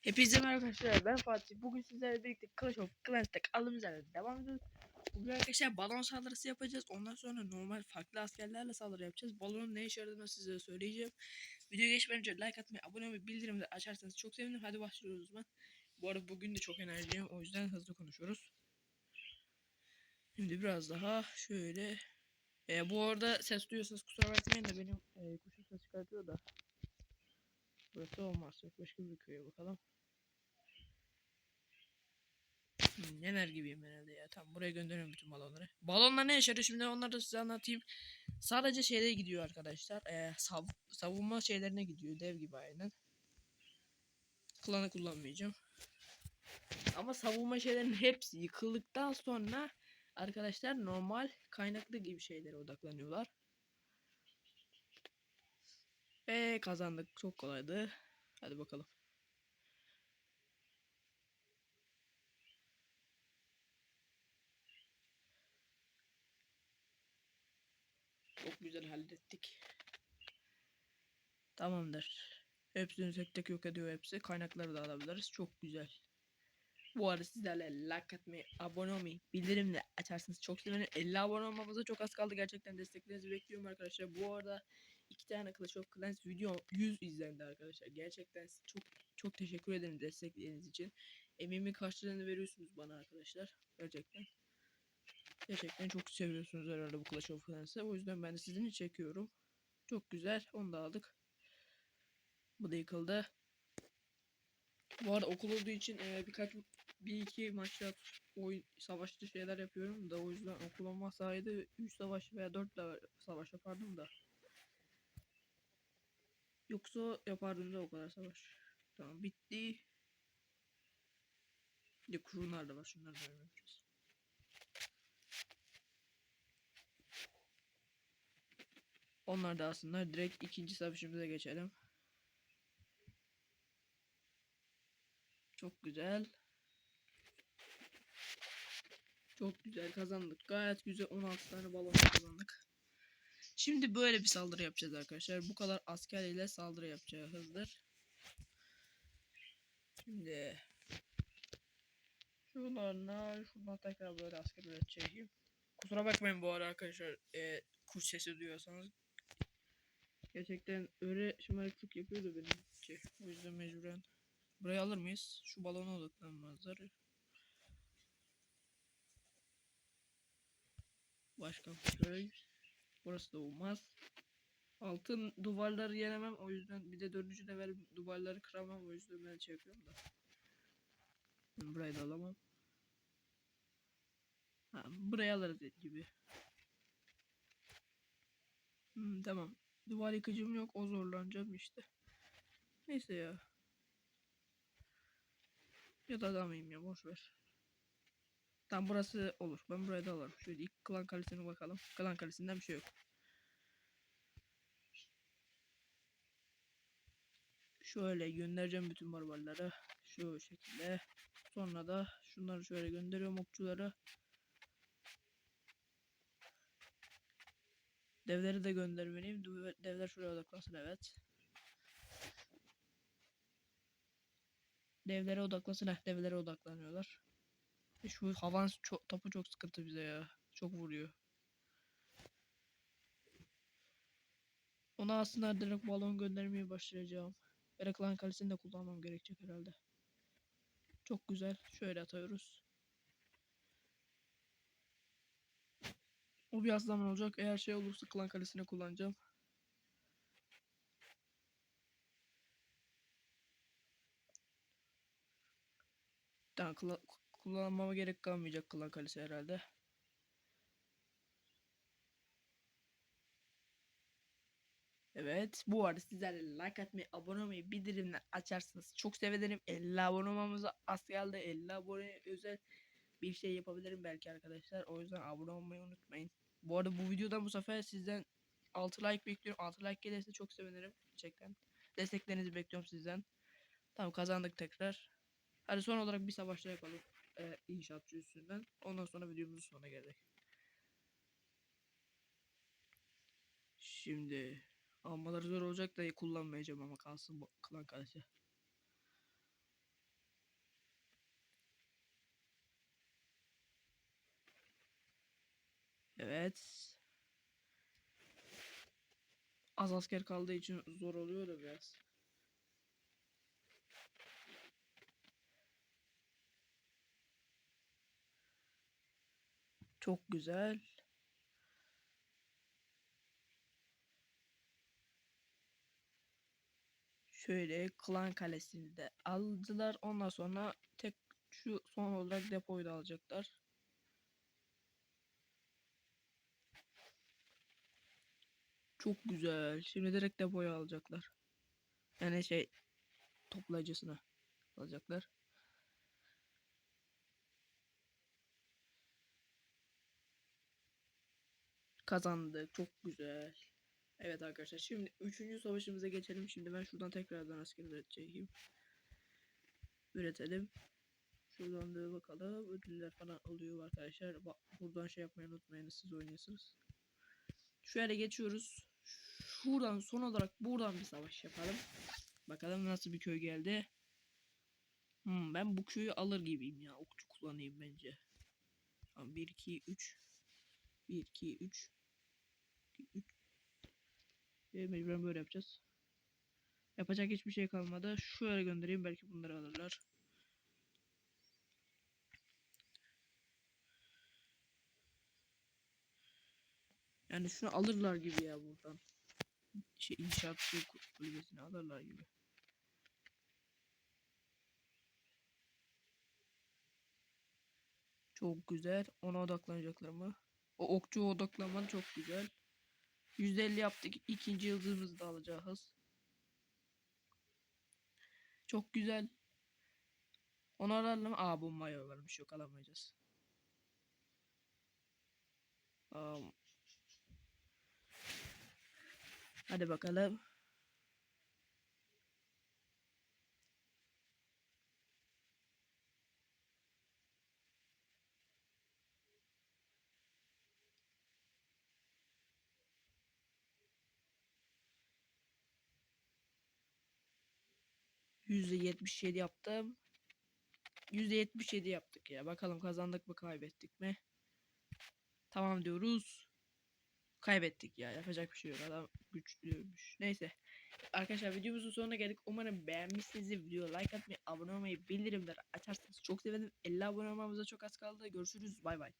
Hepinize merhaba arkadaşlar ben Fatih. Bugün sizlerle birlikte Clash of Clans'ta kaldığımız yerden devam ediyoruz. Bugün arkadaşlar balon saldırısı yapacağız. Ondan sonra normal farklı askerlerle saldırı yapacağız. Balonun ne işe yaradığını size söyleyeceğim. Videoya geçmeden önce like atmayı, abone olmayı, bildirimleri açarsanız çok sevinirim. Hadi başlıyoruz zaman. Bu arada bugün de çok enerjiyim. O yüzden hızlı konuşuyoruz. Şimdi biraz daha şöyle. E, bu arada ses duyuyorsanız kusura bakmayın da benim e, kuşum ses çıkartıyor da. Burası olmaz. Başka bir köye bakalım. Hmm, neler gibiyim herhalde ya. Tamam buraya gönderiyorum bütün balonları. Balonlar ne yaşadı şimdi onları da size anlatayım. Sadece şeylere gidiyor arkadaşlar. Ee, sav savunma şeylerine gidiyor. Dev gibi aynen. Klanı kullanmayacağım. Ama savunma şeylerin hepsi yıkıldıktan sonra arkadaşlar normal kaynaklı gibi şeylere odaklanıyorlar. Ve kazandık. Çok kolaydı. Hadi bakalım. Çok güzel hallettik. Tamamdır. Hepsini tek tek yok ediyor hepsi. Kaynakları da alabiliriz. Çok güzel. Bu arada sizlerle like atmayı, abone olmayı, bildirimle açarsanız çok sevinirim. 50 abone olmamıza çok az kaldı. Gerçekten desteklerinizi bekliyorum arkadaşlar. Bu arada tane Clash of Clans video 100 izlendi arkadaşlar. Gerçekten çok çok teşekkür ederim destekleriniz için. Emeğimin karşılığını veriyorsunuz bana arkadaşlar. Gerçekten. Gerçekten çok seviyorsunuz herhalde bu Clash of Clans'ı. O yüzden ben de sizin için çekiyorum. Çok güzel. Onu da aldık. Bu da yıkıldı. Bu arada okul olduğu için e, birkaç bir iki maçta oyun savaşlı şeyler yapıyorum da o yüzden okul olmasaydı 3 savaş veya 4 da savaş yapardım da. Yoksa yapardım da o kadar savaş. Tamam bitti. Bir kurunlar da var. Şunları da yapacağız. Onlar da aslında direkt ikinci savaşımıza geçelim. Çok güzel. Çok güzel kazandık. Gayet güzel 16 tane balon kazandık. Şimdi böyle bir saldırı yapacağız arkadaşlar. Bu kadar asker ile saldırı yapacağızdır. Şimdi şunlarla şundan tekrar böyle asker üreteceğim. Kusura bakmayın bu ara arkadaşlar. E, kuş sesi duyuyorsanız. Gerçekten öyle şımarıklık yapıyordu benim ki. O yüzden mecburen. Burayı alır mıyız? Şu balona odaklanmazlar. Başka köy. Burası da olmaz. Altın duvarları yenemem o yüzden bir de dördüncü level duvarları kıramam o yüzden ben şey yapıyorum da. Burayı da alamam. Ha, burayı alırız gibi. Hmm, tamam. Duvar yıkıcım yok o zorlanacağım işte. Neyse ya. Ya da alamayayım ya boş Tamam burası olur. Ben buraya da alırım. Şöyle ilk klan kalesine bakalım. Klan kalesinden bir şey yok. Şöyle göndereceğim bütün barbarları. Şu şekilde. Sonra da şunları şöyle gönderiyorum okçuları. Devleri de göndermeliyim. Dev- Devler şuraya odaklansın evet. Devlere odaklansın. Heh, devlere odaklanıyorlar. Şu havan çok, topu çok sıkıntı bize ya. Çok vuruyor. Ona aslında direkt balon göndermeye başlayacağım. Bereklan kalesini de kullanmam gerekecek herhalde. Çok güzel. Şöyle atıyoruz. O biraz zaman olacak. Eğer şey olursa klan kalesine kullanacağım. Tamam kullanmama gerek kalmayacak klan kalesi herhalde. Evet. Bu arada sizlerle like atmayı, abone olmayı, bildirimleri açarsanız çok sevinirim. 50 abone olmamıza az geldi. 50 abone özel bir şey yapabilirim belki arkadaşlar. O yüzden abone olmayı unutmayın. Bu arada bu videodan bu sefer sizden 6 like bekliyorum. 6 like gelirse çok sevinirim. Gerçekten. Desteklerinizi bekliyorum sizden. Tamam kazandık tekrar. Hadi son olarak bir savaşta yapalım e, inşaatçı üstünden. Ondan sonra videomuzun sonuna geldik. Şimdi almaları zor olacak da kullanmayacağım ama kalsın klan kardeşi. Evet. Az asker kaldığı için zor oluyor da biraz. Çok güzel. Şöyle Klan Kalesi'ni de aldılar. Ondan sonra tek şu son olarak depoyu da alacaklar. Çok güzel. Şimdi direkt depoyu alacaklar. Yani şey toplayıcısını alacaklar. Kazandık. Çok güzel. Evet arkadaşlar şimdi 3. savaşımıza geçelim. Şimdi ben şuradan tekrardan asker üreteceğim. Üretelim. Şuradan da bakalım. Ödüller falan oluyor arkadaşlar. Bak buradan şey yapmayı unutmayın siz oynuyorsunuz. Şöyle geçiyoruz. Şuradan son olarak buradan bir savaş yapalım. Bakalım nasıl bir köy geldi. Hmm, ben bu köyü alır gibiyim ya. Okçu kullanayım bence. Tamam 1 2 3 1 2 3 3 ve mecburen böyle yapacağız. Yapacak hiçbir şey kalmadı. Şöyle göndereyim belki bunları alırlar. Yani şunu alırlar gibi ya buradan. Şey inşaatçı kulübesini alırlar gibi. Çok güzel. Ona odaklanacaklar mı? O okçu odaklanman çok güzel. %50 yaptık. İkinci yıldızımızı da alacağız. Çok güzel. Onu alalım. Aa bu mayo varmış. Yok alamayacağız. Aa, Hadi bakalım. %77 yaptım. %77 yaptık ya. Bakalım kazandık mı kaybettik mi? Tamam diyoruz. Kaybettik ya. Yapacak bir şey yok. Adam güçlüymüş. Neyse. Arkadaşlar videomuzun sonuna geldik. Umarım beğenmişsinizdir. Video like atmayı, abone olmayı, bildirimleri açarsanız çok sevinirim. 50 abone olmamıza çok az kaldı. Görüşürüz. Bay bay.